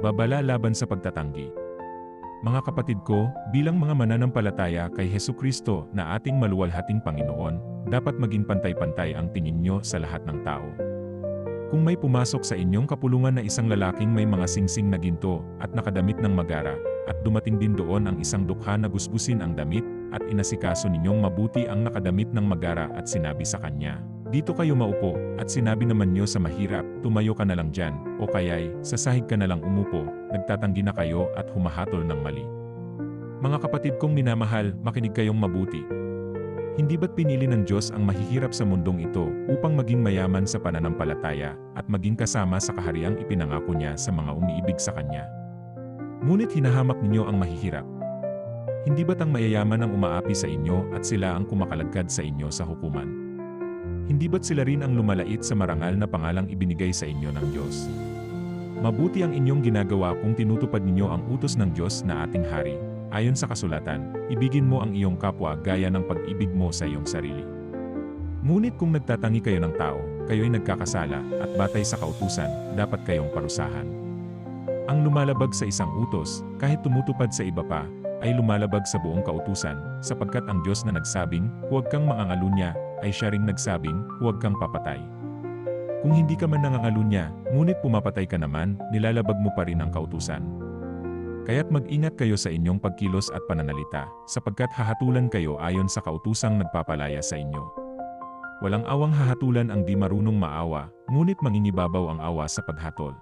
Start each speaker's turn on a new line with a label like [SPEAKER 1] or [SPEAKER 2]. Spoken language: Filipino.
[SPEAKER 1] babala laban sa pagtatanggi. Mga kapatid ko, bilang mga mananampalataya kay Heso Kristo na ating maluwalhating Panginoon, dapat maging pantay-pantay ang tingin nyo sa lahat ng tao. Kung may pumasok sa inyong kapulungan na isang lalaking may mga singsing na ginto at nakadamit ng magara, at dumating din doon ang isang dukha na gusgusin ang damit, at inasikaso ninyong mabuti ang nakadamit ng magara at sinabi sa kanya, Dito kayo maupo, at sinabi naman niyo sa mahirap, tumayo ka na lang dyan, o kaya'y, sa sahig ka na lang umupo, nagtatanggi na kayo at humahatol ng mali. Mga kapatid kong minamahal, makinig kayong mabuti. Hindi ba't pinili ng Diyos ang mahihirap sa mundong ito upang maging mayaman sa pananampalataya at maging kasama sa kahariang ipinangako niya sa mga umiibig sa Kanya? Ngunit hinahamak ninyo ang mahihirap. Hindi ba't ang mayayaman ang umaapi sa inyo at sila ang kumakalagkad sa inyo sa hukuman? Hindi ba't sila rin ang lumalait sa marangal na pangalang ibinigay sa inyo ng Diyos? Mabuti ang inyong ginagawa kung tinutupad ninyo ang utos ng Diyos na ating hari. Ayon sa kasulatan, ibigin mo ang iyong kapwa gaya ng pag-ibig mo sa iyong sarili. Ngunit kung nagtatangi kayo ng tao, kayo'y nagkakasala, at batay sa kautusan, dapat kayong parusahan. Ang lumalabag sa isang utos, kahit tumutupad sa iba pa, ay lumalabag sa buong kautusan, sapagkat ang Diyos na nagsabing, huwag kang mangangalunya, ay siya ring nagsabing, huwag kang papatay. Kung hindi ka man nangangalunya, ngunit pumapatay ka naman, nilalabag mo pa rin ang kautusan. Kaya't mag-ingat kayo sa inyong pagkilos at pananalita, sapagkat hahatulan kayo ayon sa kautusang nagpapalaya sa inyo. Walang awang hahatulan ang di marunong maawa, ngunit manginibabaw ang awa sa paghatol.